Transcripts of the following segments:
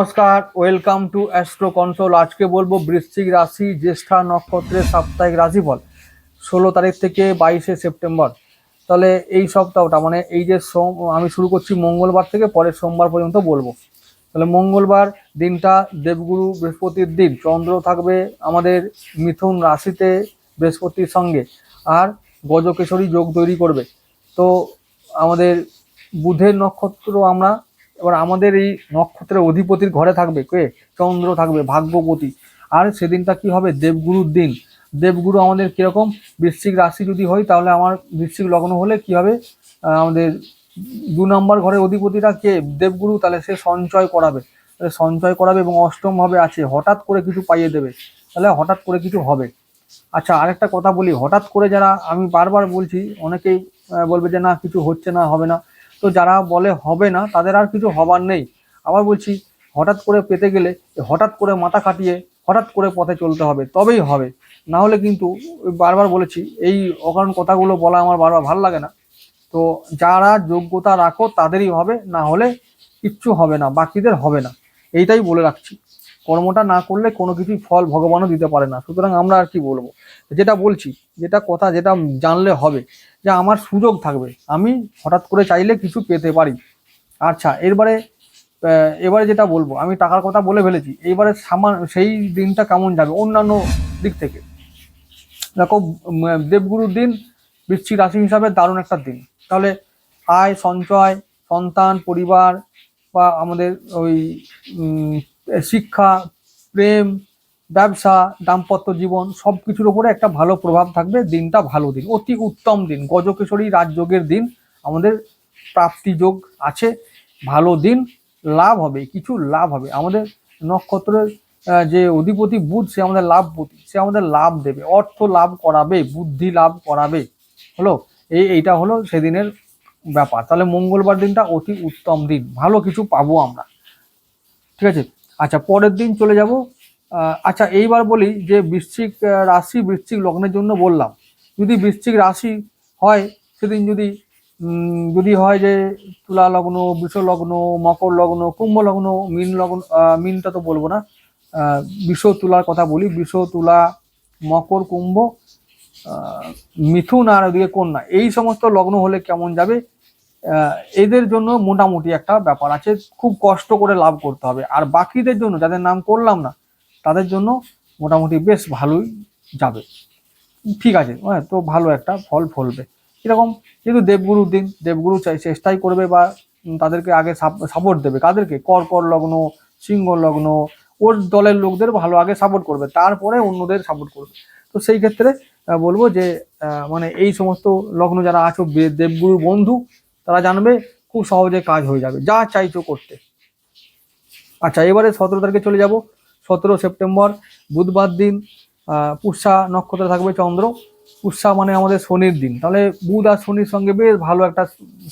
নমস্কার, welcome to astro control আজকে বলব বৃশ্চিক রাশি, জ্যেষ্ঠা নক্ষত্রের সাপ্তাহিক রাশিফল, ষোলো তারিখ থেকে বাইশে সেপ্টেম্বর। তাহলে এই সপ্তাহটা মানে এই যে সোম, আমি শুরু করছি মঙ্গলবার থেকে, পরের সোমবার পর্যন্ত বলব। তাহলে মঙ্গলবার দিনটা দেবগুরু বৃহস্পতির দিন, চন্দ্র থাকবে আমাদের মিথুন রাশিতে বৃহস্পতির সঙ্গে, আর গজকেশরী যোগ তৈরি করবে। তো আমাদের বুধের নক্ষত্র আমরা এবার আমাদের এই নক্ষত্রের অধিপতির ঘরে থাকবে কে? চন্দ্র থাকবে, ভাগ্যপতি। আর সেদিনটা কি হবে? দেবগুরুর দিন। দেবগুরু আমাদের কীরকম? বৃশ্চিক রাশি যদি হয়, তাহলে আমার বৃশ্চিক লগ্ন হলে কি হবে? আমাদের দু নম্বর ঘরের অধিপতিটা কে? দেবগুরু, তাহলে সে সঞ্চয় করাবে। তাহলে সঞ্চয় করাবে এবং অষ্টমভাবে আছে, হঠাৎ করে কিছু পাইয়ে দেবে। তাহলে হঠাৎ করে কিছু হবে। আচ্ছা আরেকটা কথা বলি। হঠাৎ করে যারা, আমি বারবার বলছি, অনেকেই বলবে যে না, কিছু হচ্ছে না, হবে না। তো যারা বলে হবে না, তাদের আর কিছু হবার নেই। আবার বলছি, হঠাৎ করে পেতে গেলে, হঠাৎ করে মাথা কাটিয়ে হঠাৎ করে পথে চলতে হবে, তবেই হবে। না হলে কিন্তু, বারবার বলেছি, এই অকারণ কথাগুলো বলা আমার বারবার ভালো লাগে না। তো যারা যোগ্যতা রাখো, তাদেরই হবে, না হলে কিচ্ছু হবে না, বাকিদের হবে না। এইটাই বলে রাখছি। কর্মটা না করলে কোনো কিছুই ফল ভগবানও দিতে পারে না। সুতরাং আমরা আর কি বলব? যেটা বলছি, যেটা কথা, যেটা জানলে হবে। যে আমার সুযোগ থাকবে। আমি হঠাৎ করে চাইলে কিছু পেতে পারি। আচ্ছা এরবারে এবারে যেটা বলব, আমি টাকার কথা বলে ফেলেছি। এইবারে সামান, সেই দিনটা কেমন যাবে? অন্যান্য দিক থেকে। দেখো দেবগুরুর দিন, বৃশ্চিক রাশি হিসাবে দারুণ একটা দিন। তাহলে আয়, সঞ্চয়, সন্তান, পরিবার বা আমাদের ওই শিক্ষা, প্রেম ব্যবসা, দাম্পত্য জীবন সব কিছুর উপরে একটা ভালো প্রভাব থাকবে। দিনটা ভালো দিন, অতি উত্তম দিন। গজকেশরী রাজযোগের দিন আমাদের প্রাপ্তি যোগ আছে। ভালো দিন, লাভ হবে, কিছু লাভ হবে। আমাদের নক্ষত্রের যে অধিপতি বুধ, সে আমাদের লাভপতি, সে আমাদের লাভ দেবে। অর্থ লাভ করাবে, বুদ্ধি লাভ করাবে। হলো? এই, এইটা হলো সেদিনের ব্যাপার। তাহলে মঙ্গলবার দিনটা অতি উত্তম দিন। ভালো কিছু পাবো আমরা। ঠিক আছে? আচ্ছা পরের দিন চলে যাব। আচ্ছা এইবার বলি যে বৃশ্চিক রাশি বৃশ্চিক লগ্নের জন্য বললাম। যদি বৃশ্চিক রাশি হয়, সেদিন যদি যদি হয় যে তুলা লগ্ন, বৃষ লগ্ন, মকর লগ্ন, কুম্ভ লগ্ন, মিন লগ্ন মিনটা তো বলব না বিষ তুলার কথা বলি, বিষ তুলা, মকর, কুম্ভ মিথুন আর ওদিকে কন্যা, এই সমস্ত লগ্ন হলে কেমন যাবে? এদের জন্য মোটামুটি একটা ব্যাপার আছে, খুব কষ্ট করে লাভ করতে হবে। আর বাকিদের জন্য, যাদের নাম করলাম না তাদের জন্য মোটামুটি বেশ ভালোই যাবে। ঠিক আছে হ্যাঁ তো ভালো একটা ফল ফলবে। এরকম যেহেতু দেবগুরুর দিন, দেবগুরু চাই, চেষ্টাই করবে বা তাদেরকে আগে সাপোর্ট দেবে। কাদেরকে? কর কর লগ্ন, সিংহ লগ্ন, ওর দলের লোকদের ভালো আগে সাপোর্ট করবে, তারপরে অন্যদের সাপোর্ট করবে। তো সেই ক্ষেত্রে বলব যে মানে এই সমস্ত লগ্ন যারা আছো দেবগুরু বন্ধু, তারা জানবে খুব সহজে কাজ হয়ে যাবে, যা চাইছো করতে। আচ্ছা এবারে সতেরো তারিখে চলে যাব। সতেরো সেপ্টেম্বর, বুধবার দিন পুষ্যা নক্ষত্রে থাকবে চন্দ্র। পুষ্যা মানে আমাদের শনির দিন। তাহলে বুধ আর শনির সঙ্গে বেশ ভালো একটা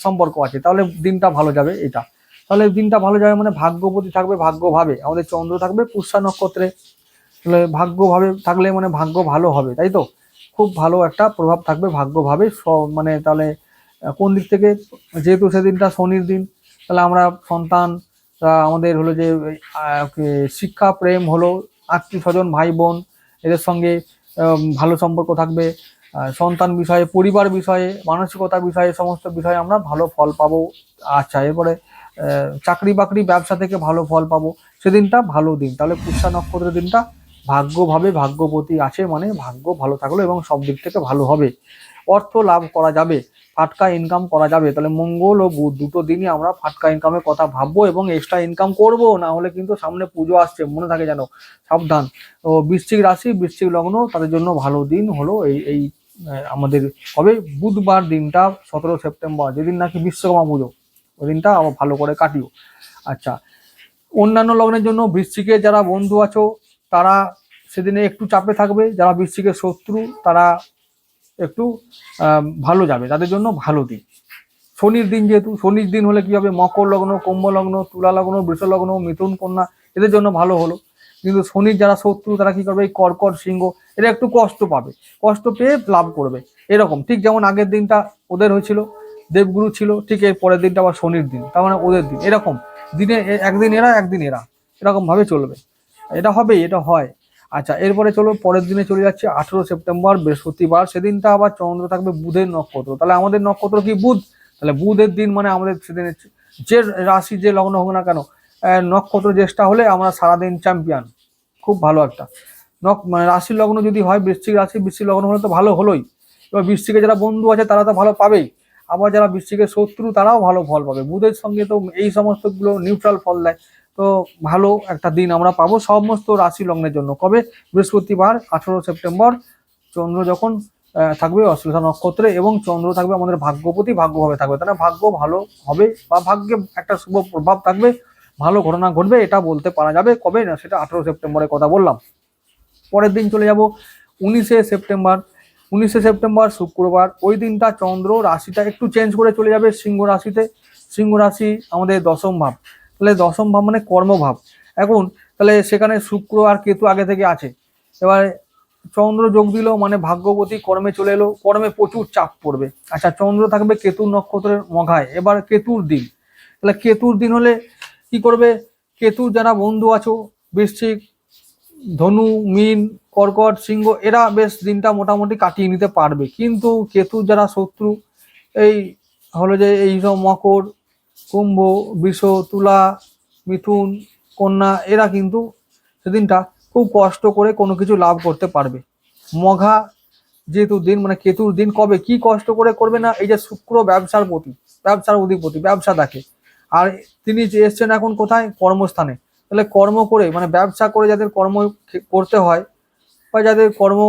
সম্পর্ক আছে। তাহলে দিনটা ভালো যাবে এটা। তাহলে দিনটা ভালো যাবে মানে ভাগ্যপতি থাকবে, ভাগ্যভাবে। আমাদের চন্দ্র থাকবে পুষ্যা নক্ষত্রে। তাহলে ভাগ্যভাবে থাকলে মানে ভাগ্য ভালো হবে, তাই তো? খুব ভালো একটা প্রভাব থাকবে ভাগ্যভাবে। মানে তাহলে কোন দিক থেকে? যেহেতু সেদিনটা শনির দিন, তাহলে আমরা সন্তান আহ, আমাদের হলো যে শিক্ষা প্রেম হলো আত্মীয় স্বজন ভাই বোন এদের সঙ্গে ভালো সম্পর্ক থাকবে। সন্তান বিষয়ে পরিবার বিষয়ে মানসিকতা বিষয়ে সমস্ত বিষয়ে আমরা ভালো ফল পাবো। আচ্ছা এরপরে চাকরি বাকরি ব্যবসা থেকে ভালো ফল পাবো। সেদিনটা ভালো দিন। তাহলে পুষ্যা নক্ষত্রের দিনটা ভাগ্যভাবে ভাগ্যবতী আছে মানে ভাগ্য ভালো থাকল এবং সব দিক থেকে ভালো হবে। অর্থ লাভ করা যাবে। ফাটকা ইনকাম করা যাবে। তাহলে মঙ্গল ও বুধ দুটো দিনই আমরা ফাটকা ইনকামের কথা ভাববো এবং এক্সট্রা ইনকাম করব, না হলে কিন্তু সামনে পুজো আসছে, মনে থাকে যেন সাবধান। তো বৃশ্চিক রাশি, বৃশ্চিক লগ্ন, তাদের জন্য ভালো দিন হলো এই এই আমাদের কবে বুধবার দিনটা সতেরো সেপ্টেম্বর, যেদিন নাকি বিশ্বকর্মা পুজো, ওই দিনটা আবার ভালো করে কাটিও। আচ্ছা অন্যান্য লগ্নের জন্য বৃশ্চিকে যারা বন্ধু আছো, তারা সেদিনে একটু চাপে থাকবে, যারা বৃশ্চিকের শত্রু, তারা একটু ভালো যাবে, তাদের জন্য ভালো দিন। শনির দিন যেহেতু, শনির দিন হলে কি হবে? মকর লগ্ন, কুম্ভ লগ্ন, তুলা লগ্ন, বৃষ লগ্ন, মিথুন কন্যা, এদের জন্য ভালো হলো। কিন্তু শনির যারা শত্রু, তারা কি করবে? এই কর্কট সিংহ, এরা একটু কষ্ট পাবে। কষ্ট পেয়ে লাভ করবে। এরকম, ঠিক যেমন আগের দিনটা ওদের হয়েছিল, দেবগুরু ছিল, ঠিক এর পরের দিনটা আবার শনির দিন, তার মানে ওদের দিন। এরকম, দিনে একদিন এরা একদিন এরা। এরকম ভাবে চলবে। এটা হবে এটা হয়। আচ্ছা এরপরে চলো পরের দিনে চলে যাচ্ছে, আঠেরো সেপ্টেম্বর, বৃহস্পতিবার। সেদিনটা আবার চন্দ্র থাকবে বুধের নক্ষত্র। তাহলে আমাদের নক্ষত্র কি বুধ? তাহলে বুধের দিন মানে আমাদের সেদিন যে রাশি যে লগ্ন হোক না কেন নক্ষত্র জ্যেষ্ঠা হলে আমরা সারাদিন চ্যাম্পিয়ন খুব ভালো একটা। নক মানে রাশির লগ্ন যদি হয়, বৃশ্চিক রাশি, বৃশ্চিক লগ্ন হলে তো ভালো হলোই। এবার বৃশ্চিকে যারা বন্ধু আছে, তারা তো ভালো পাবেই। আবার যারা বৃশ্চিকের শত্রু, তারাও ভালো ফল পাবে। বুধের সঙ্গে তো এই সমস্তগুলো নিউট্রাল ফল দেয়। তো ভালো একটা দিন আমরা পাবো সমস্ত রাশি লগ্নের জন্য। কবে? বৃহস্পতিবার, আঠেরো সেপ্টেম্বর। চন্দ্র যখন থাকবে অশ্লেষা নক্ষত্রে এবং চন্দ্র থাকবে আমাদের ভাগ্যপতি, ভাগ্যভাবে থাকবে। তাহলে ভাগ্য ভালো হবে বা ভাগ্যে একটা শুভ প্রভাব থাকবে, ভালো ঘটনা ঘটবে, এটা বলতে পারা যাবে। কবে? না, সেটা আঠেরো সেপ্টেম্বরের কথা বললাম। পরের দিন চলে যাব উনিশে সেপ্টেম্বর। উনিশে সেপ্টেম্বর, শুক্রবার। ওই দিনটা চন্দ্র রাশিটা একটু চেঞ্জ করে চলে যাবে সিংহ রাশিতে। সিংহ রাশি আমাদের দশম ভাব। তাহলে দশম ভাব মানে কর্মভাব। এখন তাহলে সেখানে শুক্র আর কেতু আগে থেকে আছে। এবার চন্দ্র যোগ দিল মানে ভাগ্যবতী কর্মে চলে এলো। কর্মে প্রচুর চাপ পড়বে। আচ্ছা চন্দ্র থাকবে কেতুর নক্ষত্রের মঘায়। এবার কেতুর দিন। তাহলে কেতুর দিন হলে কি করবে? কেতুর যারা বন্ধু আছো, বৃশ্চিক, ধনু, মিন, কর্কট, সিংহ, এরা বেশ দিনটা মোটামুটি কাটিয়ে নিতে পারবে। কিন্তু কেতুর যারা শত্রু, এই হলো যে এই সব মকর কুম্ভ, বৃষ, তুলা, মিথুন, কন্যা, এরা কিন্তু সেদিনটা খুব কষ্ট করে কোনো কিছু লাভ করতে পারবে। মঘা যেহেতু দিন মানে কেতুর দিন, কবে কি কষ্ট করে করবে না, এই যে শুক্র ব্যবসার প্রতি, ব্যবসার অধিপতি, ব্যবসা দেখে। আর তিনি যে এসছেন এখন কোথায়? কর্মস্থানে। তাহলে কর্ম করে মানে ব্যবসা করে যাদের কর্ম করতে হয়, বা যাদের কর্ম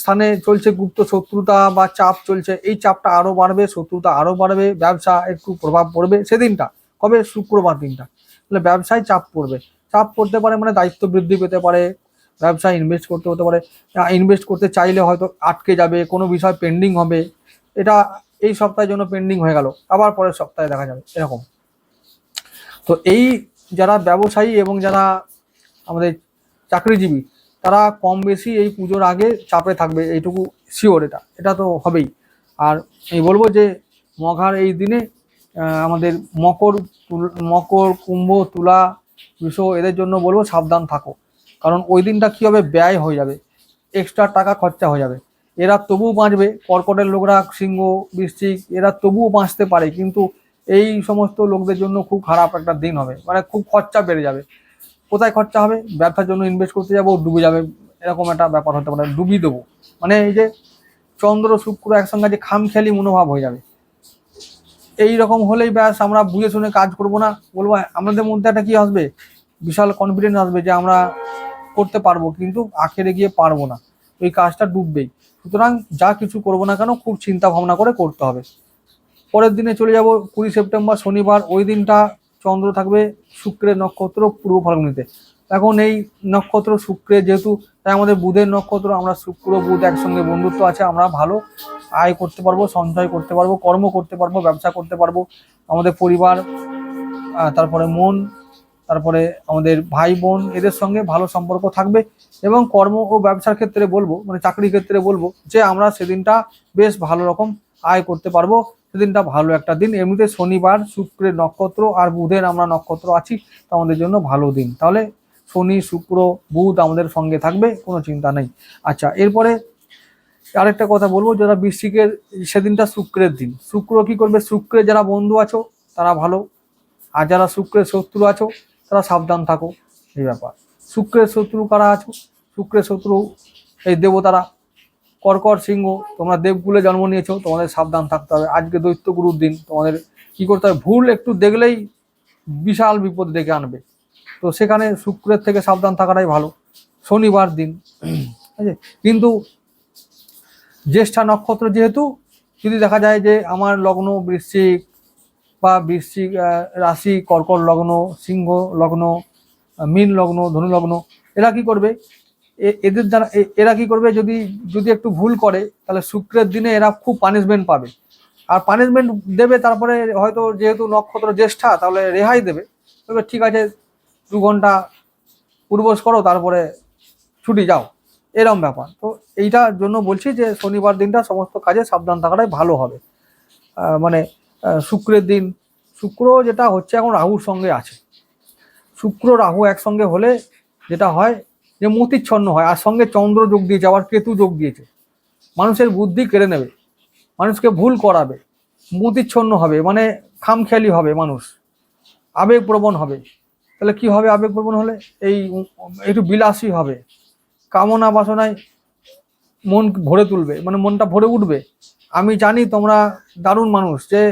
স্থানে চলছে গুপ্ত শত্রুতা বা চাপ চলছে। এই চাপটা আরও বাড়বে, শত্রুতা আরও বাড়বে, ব্যবসা একটু প্রভাব পড়বে সেদিনটা কবে? শুক্রবার দিনটা। তাহলে ব্যবসায় চাপ পড়বে। চাপ পড়তে পারে মানে দায়িত্ব বৃদ্ধি পেতে পারে ব্যবসায় ইনভেস্ট করতে হতে পারে। ইনভেস্ট করতে চাইলে হয়তো আটকে যাবে, কোনো বিষয় পেন্ডিং হবে। এটা এই সপ্তাহের জন্য পেন্ডিং হয়ে গেল, আবার পরের সপ্তাহে দেখা যাবে, এরকম। তো এই যারা ব্যবসায়ী এবং যারা আমাদের চাকরিজীবী তারা কম বেশি এই পুজোর আগে চাপে থাকবে, এইটুকু শিওর এটা। এটা তো হবেই। আর এই বলব যে, মঘার এই দিনে আমাদের মকর মকর, কুম্ভ, তুলা, বিষ এদের জন্য বলব সাবধান থাকো। কারণ ওই দিনটা কী হবে? ব্যয় হয়ে যাবে। এক্সট্রা টাকা খরচা হয়ে যাবে। এরা তবুও বাঁচবে, কর্কটের লোকরা সিংহ, বৃশ্চিক, এরা তবুও বাঁচতে পারে। কিন্তু এই সমস্ত লোকদের জন্য খুব খারাপ একটা দিন হবে। মানে খুব খরচা বেড়ে যাবে। কোথায় খরচা হবে? ব্যবসার জন্য ইনভেস্ট করতে যাব, ডুবে যাবে, এরকম একটা ব্যাপার হতে পারে, ডুবিয়ে দেবো। মানে এই যে চন্দ্র, শুক্র একসঙ্গে যে খামখেয়ালি মনোভাব হয়ে যাবে। এই রকম হলেই ব্যাস, আমরা বুঝে শুনে কাজ করব না। বলব, আমাদের মধ্যে একটা কি আসবে? বিশাল কনফিডেন্স আসবে যে আমরা করতে পারব, কিন্তু আখেরে গিয়ে পারব না। ওই কাজটা ডুববেই। সুতরাং যা কিছু করব না কেন, খুব চিন্তা ভাবনা করে করতে হবে। পরের দিনে চলে যাব, কুড়ি সেপ্টেম্বর, শনিবার, ওই দিনটা চন্দ্র থাকবে শুক্রের নক্ষত্র পূর্ব ফাল্গুনিতে। এখন এই নক্ষত্র শুক্রের যেহেতু, তাই আমাদের বুধের নক্ষত্র, আমরা শুক্র, বুধ একসঙ্গে বন্ধুত্ব আছে, আমরা ভালো আয় করতে পারব, সঞ্চয় করতে পারব, কর্ম করতে পারব, ব্যবসা করতে পারব। আমাদের পরিবার তারপরে মন, তারপরে আমাদের ভাই বোন, এদের সঙ্গে ভালো সম্পর্ক থাকবে এবং কর্ম ও ব্যবসার ক্ষেত্রে বলব মানে চাকরির ক্ষেত্রে বলব যে আমরা সেদিনটা বেশ ভালো রকম আয় করতে পারব। সেদিনটা ভালো একটা দিন। এমনিতে শনিবার শুক্রের নক্ষত্র আর বুধের আমরা নক্ষত্র আছি, তো আমাদের জন্য ভালো দিন। তাহলে শনি, শুক্র, বুধ আমাদের সঙ্গে থাকবে, কোনো চিন্তা নেই। আচ্ছা এরপরে আরেকটা কথা বলব, যারা বৃশ্চিকের, সেদিনটা শুক্রের দিন। শুক্র কি করবে? শুক্রের যারা বন্ধু আছো, তারা ভালো। আর যারা শুক্রের শত্রু আছো, তারা সাবধান থাকো। এই ব্যাপার। শুক্রের শত্রু কারা আছো? শুক্রের শত্রু এই দেবতারা। কর্কট সিংহ, তোমরা দেবকুলে জন্ম নিয়েছো, তোমাদের সাবধান থাকতে হবে। আজকে দৈত্য গুরুর দিন, তোমাদের কি করতে হবে? ভুল একটু দেখলেই বিশাল বিপদ ডেকে আনবে। তো সেখানে শুক্রের থেকে সাবধান থাকাটাই ভালো। শনিবার দিন। ঠিক কিন্তু জ্যেষ্ঠা নক্ষত্র যেহেতু, যদি দেখা যায় যে আমার লগ্ন বৃশ্চিক বা বৃশ্চিক রাশি কর্কট লগ্ন, সিংহ লগ্ন, মীন লগ্ন, ধনু লগ্ন, এরা কি করবে? এদের এ- এরা কি করবে? যদি যদি একটু ভুল করে, তাহলে শুক্রের দিনে এরা খুব পানিশমেন্ট পাবে। আর পানিশমেন্ট দেবে তারপরে হয়তো যেহেতু নক্ষত্র জ্যেষ্ঠা, তাহলে রেহাই দেবে। তবে ঠিক আছে, দু ঘণ্টা পূর্বশ করো, তারপরে ছুটি যাও। এরম ব্যাপার। তো এইটার জন্য বলছি যে, শনিবার দিনটা সমস্ত কাজে সাবধান থাকাটাই ভালো হবে। মানে শুক্রের দিন, শুক্র যেটা হচ্ছে এখন রাহুর সঙ্গে আছে। শুক্র, রাহু একসঙ্গে হলে যেটা হয় যে মতিচ্ছন্ন হয়, আর সঙ্গে চন্দ্র যোগ দিয়েছে, আবার কেতু যোগ দিয়েছে। মানুষের বুদ্ধি কেড়ে নেবে, মানুষকে ভুল করাবে, মতিচ্ছন্ন হবে মানে খামখেয়ালি হবে মানুষ, আবেগপ্রবণ হবে। তাহলে কি হবে আবেগপ্রবণ হলে? এই একটু বিলাসী হবে। কামনা বাসনায় মন ভরে তুলবে মানে মনটা ভরে উঠবে। আমি জানি তোমরা দারুণ মানুষ, যে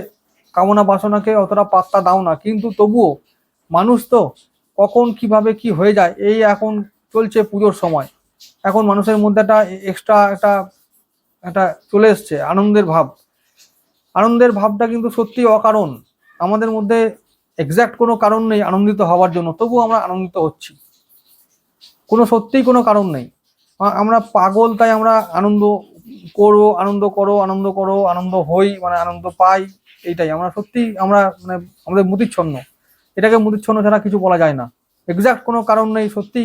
কামনা বাসনাকে অতটা পাত্তা দাও না, কিন্তু তবুও মানুষ তো কখন কীভাবে কি হয়ে যায়, এই এখন চলছে পুজোর সময়। এখন মানুষের মধ্যে একটা এক্সট্রা একটা একটা চলে এসছে, আনন্দের ভাব। আনন্দের ভাবটা কিন্তু সত্যি অকারণ। আমাদের মধ্যে এক্সাক্ট কোনো কারণ নেই আনন্দিত হওয়ার জন্য, তবুও আমরা আনন্দিত হচ্ছি। কোনো সত্যিই কোনো কারণ নেই। আমরা পাগল, তাই আমরা আনন্দ করো আনন্দ করো আনন্দ করো, আনন্দ হই মানে আনন্দ পাই, এইটাই। আমরা সত্যি আমরা মানে আমাদের মুদিচ্ছন্ন। এটাকে মুদিচ্ছন্ন ছাড়া কিছু বলা যায় না। এক্সাক্ট কোনো কারণ নেই সত্যি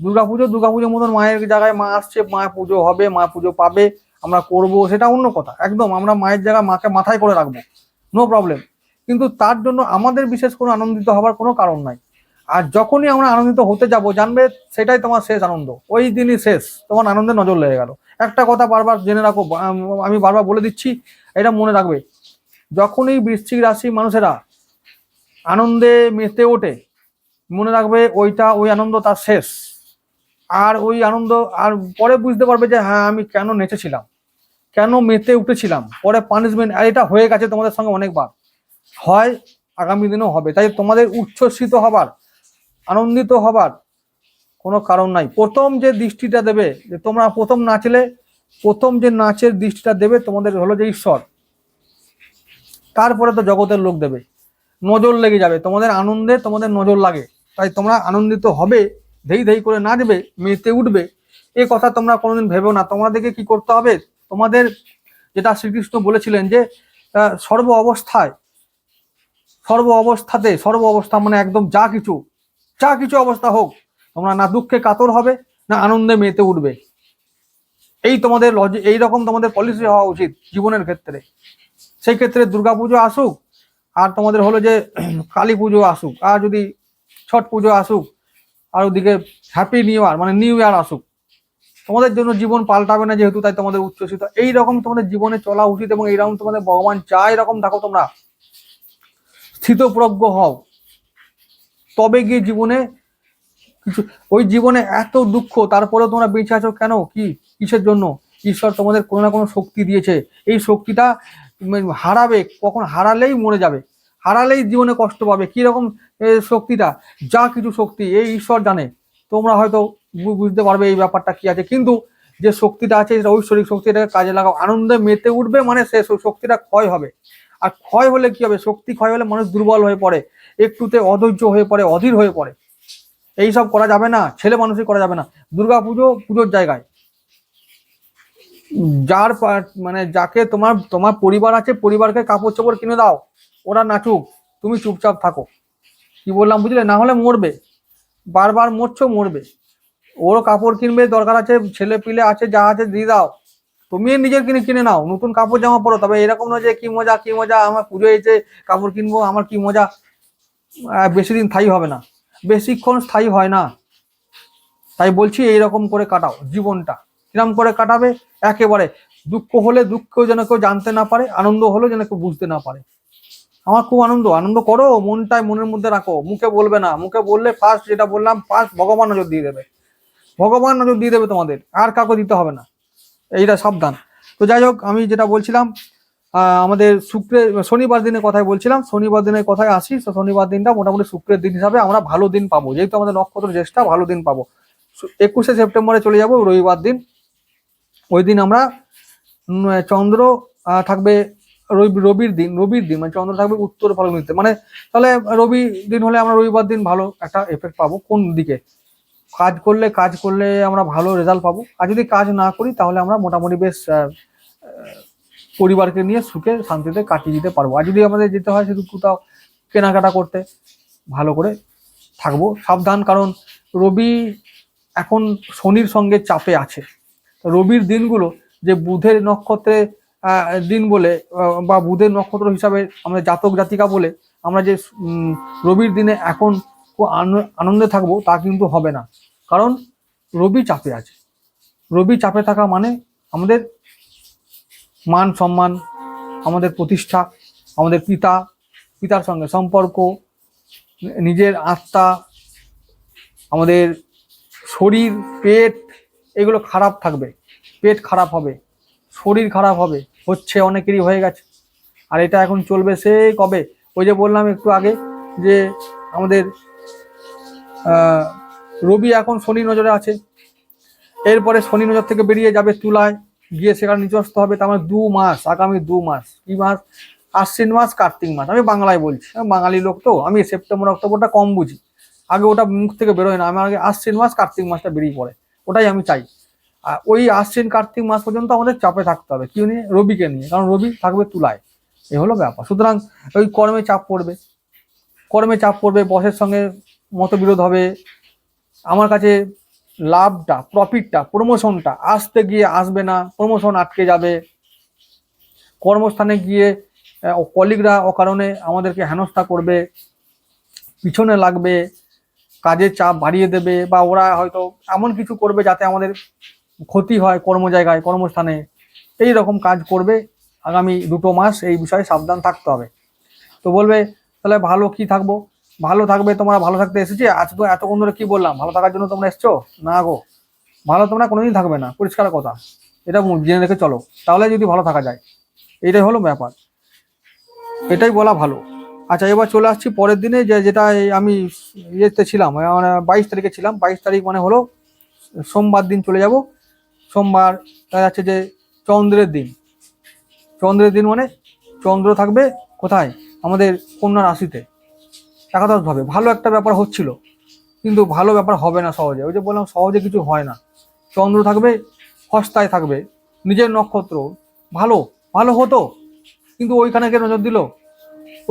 দুর্গাপুজো, দুর্গাপুজোর মতন মায়ের জায়গায় মা আসছে, মা পুজো হবে, মা পুজো পাবে, আমরা করব, সেটা অন্য কথা। একদম, আমরা মায়ের জায়গায় মাকে মাথায় করে রাখব। নো প্রবলেম কিন্তু তার জন্য আমাদের বিশেষ কোনো আনন্দিত হওয়ার কোনো কারণ নাই। আর যখনই আমরা আনন্দিত হতে যাব, জানবে সেটাই তোমার শেষ আনন্দ। ওই দিনই শেষ। তোমার আনন্দে নজর লেগে গেল। একটা কথা বারবার জেনে রাখো আমি বারবার বলে দিচ্ছি, এটা মনে রাখবে। যখনই বৃশ্চিক রাশি মানুষেরা আনন্দে মেতে ওঠে, মনে রাখবে ওইটা, ওই আনন্দ তার শেষ। আর ওই আনন্দ, আর পরে বুঝতে পারবে যে হ্যাঁ আমি কেন নেচেছিলাম? কেন মেতে উঠেছিলাম? পরে পানিশমেন্ট আর এটা হয়ে গেছে তোমাদের সঙ্গে অনেকবার। হয় আগামী দিনেও হবে। তাই তোমাদের উচ্ছ্বসিত হবার, আনন্দিত হবার কোনো কারণ নাই। প্রথম যে দৃষ্টিটা দেবে, যে তোমরা প্রথম নাচলে, প্রথম যে নাচের দৃষ্টিটা দেবে তোমাদের হলো যে ঈশ্বর। তারপরে তো জগতের লোক দেবে। নজর লেগে যাবে। তোমাদের আনন্দে তোমাদের নজর লাগে। তাই তোমরা আনন্দিত হবে ধেই ধেই করে নাচবে মেতে উঠবে। এ কথা তোমরা কোনোদিন ভেবেও না। তোমাদেরকে কি করতে হবে? তোমাদের যেটা শ্রীকৃষ্ণ বলেছিলেন যে সর্ব অবস্থায়, সর্ব অবস্থাতে, সর্ব অবস্থা মানে একদম যা কিছু যা কিছু অবস্থা হোক, তোমরা না দুঃখে কাতর হবে, না আনন্দে মেতে উঠবে। এই তোমাদের এই রকম তোমাদের পলিসি হওয়া উচিত জীবনের ক্ষেত্রে। সেই ক্ষেত্রে দুর্গাপুজো আসুক, আর তোমাদের হলো যে, কালী পুজো আসুক, আর যদি ছট পুজো আসুক আর ওদিকে হ্যাপি নিউ ইয়ার মানে নিউ ইয়ার আসুক। তোমাদের জন্য জীবন পাল্টাবে না যেহেতু তাই তোমাদের উচ্ছ্বসিত। এইরকম তোমাদের জীবনে চলা উচিত এবং এইরকম তোমাদের ভগবান চায়, এরকম থাকো তোমরা। স্থিতপ্রজ্ঞ হও। তবে গিয়ে জীবনে কিছু, ওই জীবনে এত দুঃখ তারপরেও তোমরা বেঁচে আছো কেন? কি? কিসের জন্য? ঈশ্বর তোমাদের কোনো না কোনো শক্তি দিয়েছে। এই শক্তিটা হারাবে, কখন হারালেই মরে যাবে। হারালেই জীবনে কষ্ট পাবে। কীরকম শক্তিটা? যা কিছু শক্তি, এই ঈশ্বর জানে। তোমরা হয়তো বুঝতে পারবে এই ব্যাপারটা কি আছে। কিন্তু যে শক্তিটা আছে, সেটা ঐশ্বরিক শক্তি, এটাকে কাজে লাগাও। আনন্দে মেতে উঠবে মানে সে শক্তিটা ক্ষয় হবে। আর ক্ষয় হলে কি হবে? শক্তি ক্ষয় হলে মানুষ দুর্বল হয়ে পড়ে। একটুতে অধৈর্য হয়ে পড়ে, অধীর হয়ে পড়ে। এই সব করা যাবে না। ছেলে মানুষই করা যাবে না। দুর্গা পুজো পুজোর জায়গায়। যার মানে যাকে তোমার তোমার পরিবার আছে, পরিবারকে কাপড় চোপড় কিনে দাও। ওরা নাচুক তুমি চুপচাপ থাকো। কি বললাম বুঝলে? না হলে মরবে। বারবার মরছো, মরবে। ওরও কাপড় কিনবে, দরকার আছে, ছেলে পিলে আছে, যা আছে দিয়ে দাও। তুমি নিজের কিনে কিনে নাও। নতুন কাপড়, জামা পরো। তবে এরকম নয় যে, কি মজা কি মজা, আমার পুজো এসে কাপড় কিনবো, আমার কি মজা? বেশি দিন স্থায়ী হবে না। বেশিক্ষণ স্থায়ী হয় না। তাই বলছি এইরকম করে কাটাও জীবনটা। কিরম করে কাটাবে? একেবারে দুঃখ হলে দুঃখ যেন কেউ জানতে না পারে, আনন্দ হলে যেন কেউ বুঝতে না পারে। আমার খুব আনন্দ আনন্দ করো মনটাই মনের মধ্যে রাখো। মুখে বলবে না, মুখে বললে ফার্স্ট যেটা বললাম ফার্স্ট ভগবান নজর দিয়ে দেবে। ভগবান নজর দিয়ে দেবে তোমাদের, আর কাউকে দিতে হবে না। এইটা সাবধান। তো যাই হোক, আমি যেটা বলছিলাম আমাদের শুক্রে, শনিবার দিনের কথাই বলছিলাম, শনিবার দিনের কথায় আসি, তো শনিবার দিনটা মোটামুটি শুক্রের দিন হিসাবে আমরা ভালো দিন পাবো। যেহেতু আমাদের নক্ষত্র জ্যেষ্ঠা, ভালো দিন পাবো। একুশে সেপ্টেম্বরে চলে যাব, রবিবার দিন। ওই দিন আমরা চন্দ্র থাকবে রবি, রবির দিন রবির দিন মানে চন্দ্র থাকবে উত্তর ফাল্গুনিতে মানে তাহলে রবি দিন হলে আমরা রবিবার দিন ভালো একটা এফেক্ট পাবো। কোন দিকে? কাজ করলে কাজ করলে আমরা ভালো রেজাল্ট পাবো। আর যদি কাজ না করি, তাহলে আমরা মোটামুটি বেশ পরিবারকে নিয়ে সুখে শান্তিতে কাটিয়ে দিতে পারব। আর যদি আমাদের যেতে হয় শুধু কোথাও কেনাকাটা করতে, ভালো করে থাকব। সাবধান, কারণ রবি এখন শনির সঙ্গে চাপে আছে। রবির দিনগুলো যে বুধের নক্ষত্রে দিন বলে বা বুধের নক্ষত্র হিসাবে আমাদের জাতক জাতিকা বলে আমরা যে রবির দিনে এখন খুব আন- আনন্দে থাকব তা কিন্তু হবে না। কারণ রবি চাপে আছে। রবি চাপে থাকা মানে আমাদের মান সম্মান, আমাদের প্রতিষ্ঠা, আমাদের পিতা, পিতার সঙ্গে সম্পর্ক, নিজের আত্মা, আমাদের শরীর, পেট, এগুলো খারাপ থাকবে, পেট খারাপ হবে। শরীর খারাপ হবে, হচ্ছে অনেকেরই হয়ে গেছে। আর এটা এখন চলবে সে কবে? ওই যে বললাম একটু আগে যে আমাদের রবি এখন শনি নজরে আছে। এরপরে শনি নজর থেকে বেরিয়ে যাবে তুলায়, গিয়ে সেখানে নিজস্ব হবে। তার মানে দু মাস, আগামী দু মাস। কি মাস? আশ্বিন মাস, কার্তিক মাস। আমি বাংলায় বলছি। বাঙালি লোক তো। আমি সেপ্টেম্বর, অক্টোবরটা কম বুঝি। আগে ওটা মুখ থেকে বেরোয় না। আমার আগে আশ্বিন মাস, কার্তিক মাসটা বেরিয়ে পড়ে। ওটাই আমি চাই। ওই আশ্বিন কার্তিক মাস পর্যন্ত আমাদের চাপে থাকতে হবে, কি নিয়ে? রবিকে নিয়ে, কারণ রবি থাকবে তুলায়, এ হলো ব্যাপার। সুতরাং ওই কর্মে চাপ পড়বে, কর্মে চাপ পড়বে, বসের সঙ্গে মতবিরোধ হবে। আমার কাছে লাভটা প্রফিটটা প্রমোশনটা আসতে গিয়ে আসবে না প্রমোশন আটকে যাবে। কর্মস্থানে গিয়ে কলিগরা অকারণে আমাদেরকে হেনস্থা করবে, পিছনে লাগবে, কাজের চাপ বাড়িয়ে দেবে, বা ওরা হয়তো এমন কিছু করবে যাতে আমাদের ক্ষতি হয় কর্ম জায়গায় কর্মস্থানে, এই রকম কাজ করবে আগামী দুটো মাস এই বিষয়ে সাবধান থাকতে হবে। তো বলবে, তাহলে ভালো কি থাকব? ভালো থাকবে তোমরা ভালো থাকতে এসেছি? আজ তো এতক্ষণ ধরে কি বললাম? ভালো থাকার জন্য তোমরা এসছো? না গো। ভালো তোমরা কোনোদিন থাকবে না। পরিষ্কার কথা। এটা জেনে রেখে চলো। তাহলে যদি ভালো থাকা যায়। এটাই হলো ব্যাপার। এটাই বলা ভালো। আচ্ছা এবার চলে আসছি পরের দিনে যে যেটা আমি ইয়েতে ছিলাম মানে বাইশ তারিখে ছিলাম। বাইশ তারিখ মানে হলো সোমবার দিন চলে যাব। সোমবার, দেখা যাচ্ছে যে চন্দ্রের দিন। চন্দ্রের দিন মানে চন্দ্র থাকবে কোথায়? আমাদের কন্যা রাশিতে। একাদশভাবে। ভালো একটা ব্যাপার হচ্ছিল, কিন্তু ভালো ব্যাপার হবে না সহজে। ওই যে বললাম, সহজে কিছু হয় না। চন্দ্র থাকবে, হস্তায় থাকবে। নিজের নক্ষত্র ভালো ভালো হতো, কিন্তু ওইখানে কে নজর দিল?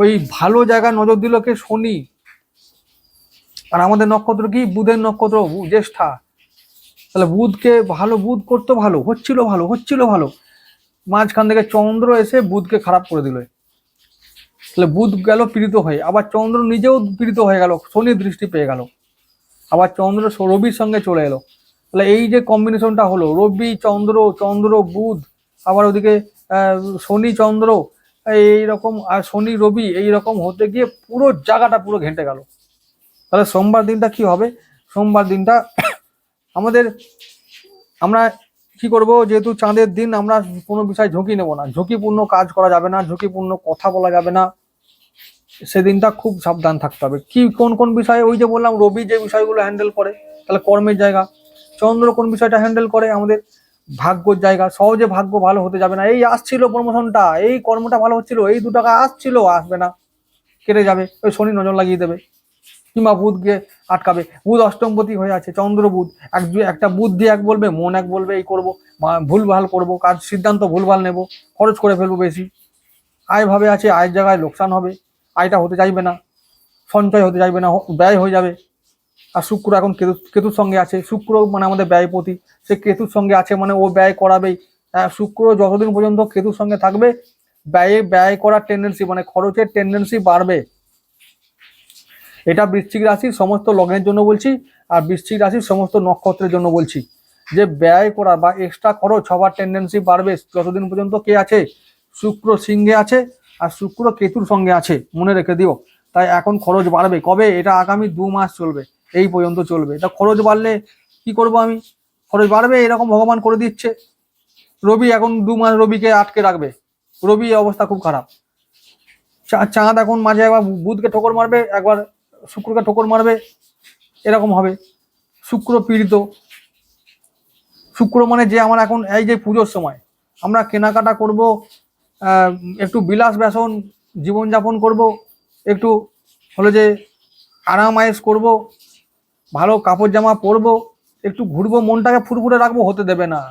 ওই ভালো জায়গায় নজর দিল কে শনি। আর আমাদের নক্ষত্র কি? বুধের নক্ষত্র, জ্যেষ্ঠা। তাহলে বুধকে ভালো, বুধ করতো ভালো, হচ্ছিল ভালো হচ্ছিল ভালো। মাঝখান থেকে চন্দ্র এসে বুধকে খারাপ করে দিল। তাহলে বুধ গেল পীড়িত হয়ে, আবার চন্দ্র নিজেও পীড়িত হয়ে গেল শনির দৃষ্টি পেয়ে গেল। আবার চন্দ্র রবির সঙ্গে চলে এলো। তাহলে এই যে কম্বিনেশনটা হলো, রবি, চন্দ্র চন্দ্র, বুধ, আবার ওদিকে শনি, চন্দ্র, এই রকম, আর শনি, রবি, এই রকম হতে গিয়ে পুরো জায়গাটা পুরো ঘেঁটে গেল। তাহলে সোমবার দিনটা কি হবে? সোমবার দিনটা আমাদের, আমরা কি করব? যেহেতু চাঁদের দিন, আমরা কোনো বিষয় ঝুঁকি নেব না। ঝুঁকিপূর্ণ কাজ করা যাবে না, ঝুঁকিপূর্ণ কথা বলা যাবে না। সেদিনটা খুব সাবধান থাকতে হবে। কি, কোন কোন বিষয়ে? ওই যে বললাম, রবি যে বিষয়গুলো হ্যান্ডেল করে, তাহলে কর্মের জায়গা। চন্দ্র কোন বিষয়টা হ্যান্ডেল করে? আমাদের ভাগ্যর জায়গা। সহজে ভাগ্য ভালো হতে যাবে না। এই আসছিল প্রমোশনটা এই কর্মটা ভালো হচ্ছিল, এই দু টাকা আসছিল, আসবে না। কেটে যাবে। ওই শনি নজর লাগিয়ে দেবে। কিংবা বুধকে আটকাবে। বুধ অষ্টমপতি হয়ে আছে চন্দ্র বুধ এক একটা বুধ দিয়ে এক বলবে, মন এক বলবে, এই করব। ভুলভাল করব, কাজ, সিদ্ধান্ত ভুলভাল নেব, খরচ করে ফেলব বেশি। আয় ভাবে আছে, আয়ের জায়গায় লোকসান হবে, আয়টা হতে চাইবে না, সঞ্চয় হতে চাইবে না ব্যয় হয়ে যাবে। আর শুক্র এখন কেতু, কেতুর সঙ্গে আছে। শুক্র মানে আমাদের ব্যয়পতি। সে কেতুর সঙ্গে আছে মানে ও ব্যয় করাবেই। শুক্র যতদিন পর্যন্ত কেতুর সঙ্গে থাকবে, ব্যয়ে, ব্যয় করার টেন্ডেন্সি মানে খরচের টেন্ডেন্সি বাড়বে। এটা বৃশ্চিক রাশির সমস্ত লগ্নের জন্য বলছি, আর বৃশ্চিক রাশির সমস্ত নক্ষত্রের জন্য বলছি। যে ব্যয় করা বা এক্সট্রা খরচ হওয়ার টেন্ডেন্সি বাড়বে যতদিন পর্যন্ত কে আছে? শুক্র সিংহে আছে, আর শুক্র কেতুর সঙ্গে আছে, মনে রেখে দিও। তাই এখন খরচ বাড়বে। কবে? এটা আগামী দু মাস চলবে। এই পর্যন্ত চলবে। এটা খরচ বাড়লে কি করব আমি? খরচ বাড়বে, এরকম ভগবান করে দিচ্ছে। রবি এখন দু মাস রবিকে আটকে রাখবে। রবি অবস্থা খুব খারাপ। চাঁদ এখন মাঝে একবার বুধকে ঠোকর মারবে, একবার শুক্রকে ঠোকর মারবে, এরকম হবে। শুক্র পীড়িত। শুক্র মানে যে আমার এখন এই যে পুজোর সময়, আমরা কেনাকাটা করব একটু বিলাস ব্যাসন জীবনযাপন করব, একটু হলো যে আরাম আয়েস করব, ভালো কাপড় জামা পরবো, একটু ঘুরবো, মনটাকে ফুরফুরে রাখব, হতে দেবে না।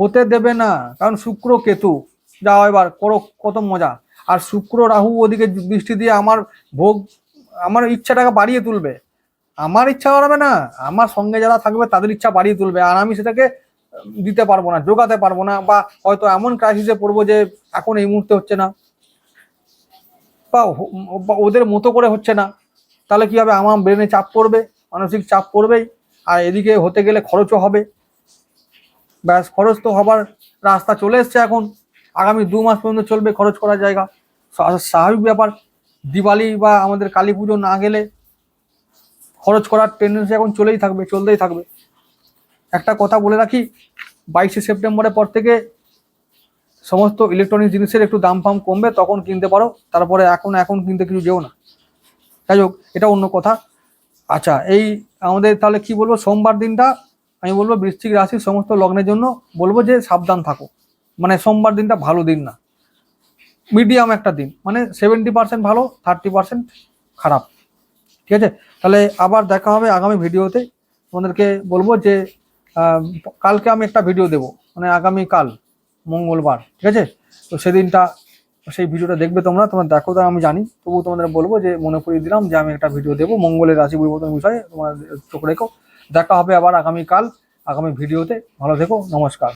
হতে দেবে না, কারণ শুক্র কেতু। যাও এবার, করো কত মজা। আর শুক্র, রাহু ওদিকে দৃষ্টি দিয়ে আমার ভোগ আমার ইচ্ছাটাকে বাড়িয়ে তুলবে। আমার ইচ্ছা বাড়াবে না, আমার সঙ্গে যারা থাকবে তাদের ইচ্ছা বাড়িয়ে তুলবে আর আমি সেটাকে দিতে পারব না যোগাতে পারব না বা হয়তো এমন ক্রাইসিসে পড়ব যে এখন এই মুহূর্তে হচ্ছে না। বা ওদের মতো করে হচ্ছে না। তাহলে কি হবে? আমার ব্রেনে চাপ পড়বে, মানসিক চাপ পড়বেই। আর এদিকে হতে গেলে খরচও হবে। ব্যাস, খরচ তো হবার রাস্তা চলে এসছে এখন। আগামী দু মাস পর্যন্ত চলবে খরচ করার জায়গা। স্বা- স্বাভাবিক ব্যাপার। দিওয়ালি বা আমাদের কালী পুজো না গেলে খরচ করার টেন্ডেন্সি এখন চলেই থাকবে, চলতেই থাকবে। একটা কথা বলে রাখি, বাইশে সেপ্টেম্বরের পর থেকে সমস্ত ইলেকট্রনিক জিনিসের একটু দাম ফাম কমবে, তখন কিনতে পারো। তারপরে এখন এখন কিনতে কিছু যেও না। যাই হোক, এটা অন্য কথা। আচ্ছা এই আমাদের তাহলে কি বলব, সোমবার দিনটা আমি বলব বৃশ্চিক রাশির সমস্ত লগ্নের জন্য বলব যে সাবধান থাকো। মানে সোমবার দিনটা ভালো দিন না। মিডিয়াম একটা দিন। মানে সেভেন্টি পার্সেন্ট ভালো থার্টি পার্সেন্ট খারাপ। ঠিক আছে? তাহলে আবার দেখা হবে আগামী ভিডিওতে। তোমাদেরকে বলব যে কালকে আমি একটা ভিডিও দেবো। মানে আগামী কাল, মঙ্গলবার। ঠিক আছে? তো সেদিনটা, সেই ভিডিওটা দেখবে তোমরা। তোমরা দেখো তা, আমি জানি। তবু তোমাদের বলব যে, মনে করিয়ে দিলাম যে, আমি একটা ভিডিও দেবো মঙ্গলের রাশি পরিবর্তন বিষয়ে। তোমার চোখ রেখো। দেখা হবে আবার আগামী কাল আগামী ভিডিওতে। ভালো থেকো। নমস্কার।